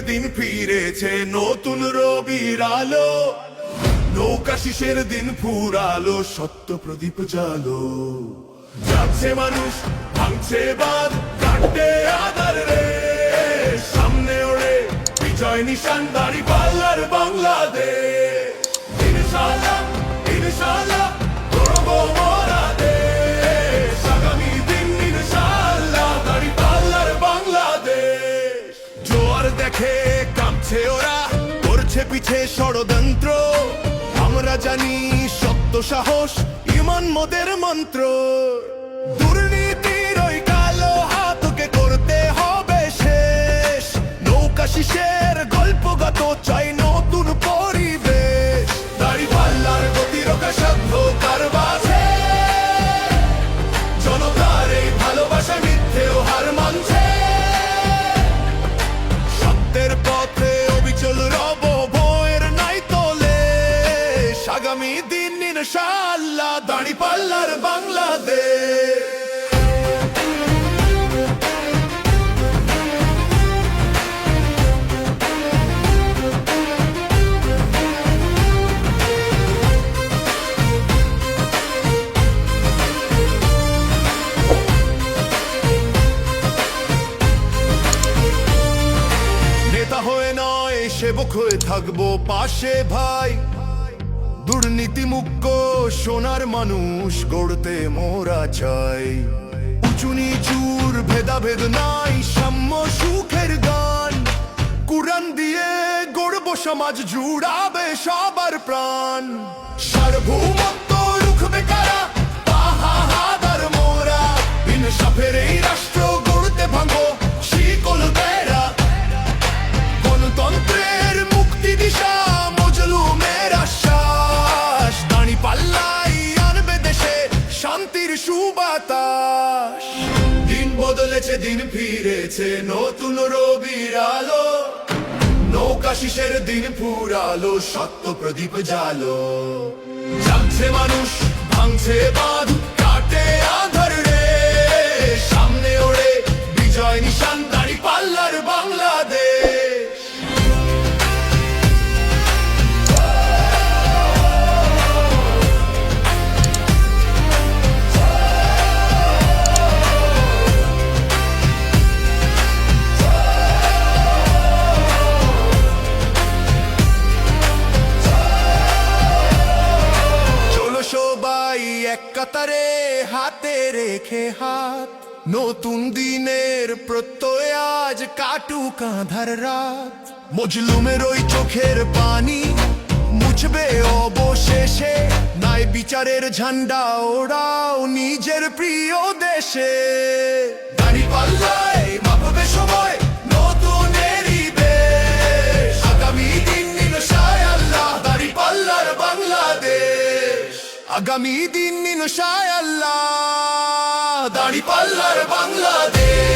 দিন ফিরেছে, নতুন রবির আলো নৌকা শিশের দিন ফুরালো, সত্য প্রদীপ জালো। যাচ্ছে মানুষ, ভাঙছে বাদ কাটে আদার রে। সামনে ওড়ে বিজয় নিশান, দাঁড়ি পাল্লার বাংলাদেশ। দেখে কাঁপছে ওরা করছে পিছে ষড়যন্ত্র। আমরা জানি সত্য সাহস ইমান মোদের মন্ত্র। দুর্নীতির দিন ইনশাআল্লাহ দাড়ি পাল্লার বাংলাদেশ। নেতা হয়ে নয় সেবক হয়ে থাকব পাশে ভাই। দুর্নীতি মুক্ত সোনার মানুষ গড়তে মোরা চাই। উঁচু নিচুর ভেদাভেদ নাই, সাম্য সুখের গান। কুরান দিয়ে গড়ব সমাজ, জুড়াবে সবার প্রাণ। সার্বভৌমত্ব সুবাতাস দিন বদলেছে, দিন ফিরেছে, নতুন রবির আলো। নৌকা শিশের দিন ফুরালো, সত্য প্রদীপ জালো জাগছে মানুষ, ভাঙছে বাঁধ কাতারে হাতে রেখে হাত, নতুন দিনের প্রত্যয় আজ কাটু কাঁধার রাত। মজলুমের ওই চোখের পানি মুছবে অবশেষে নাই বিচারের ঝান্ডা ওড়াও নিজের প্রিয় দেশে। দাড়ি পাল্লায় মাপবে সময় আগামী দিন নিন আল্লাহ দাড়ি পাল্লার বাংলাদেশ।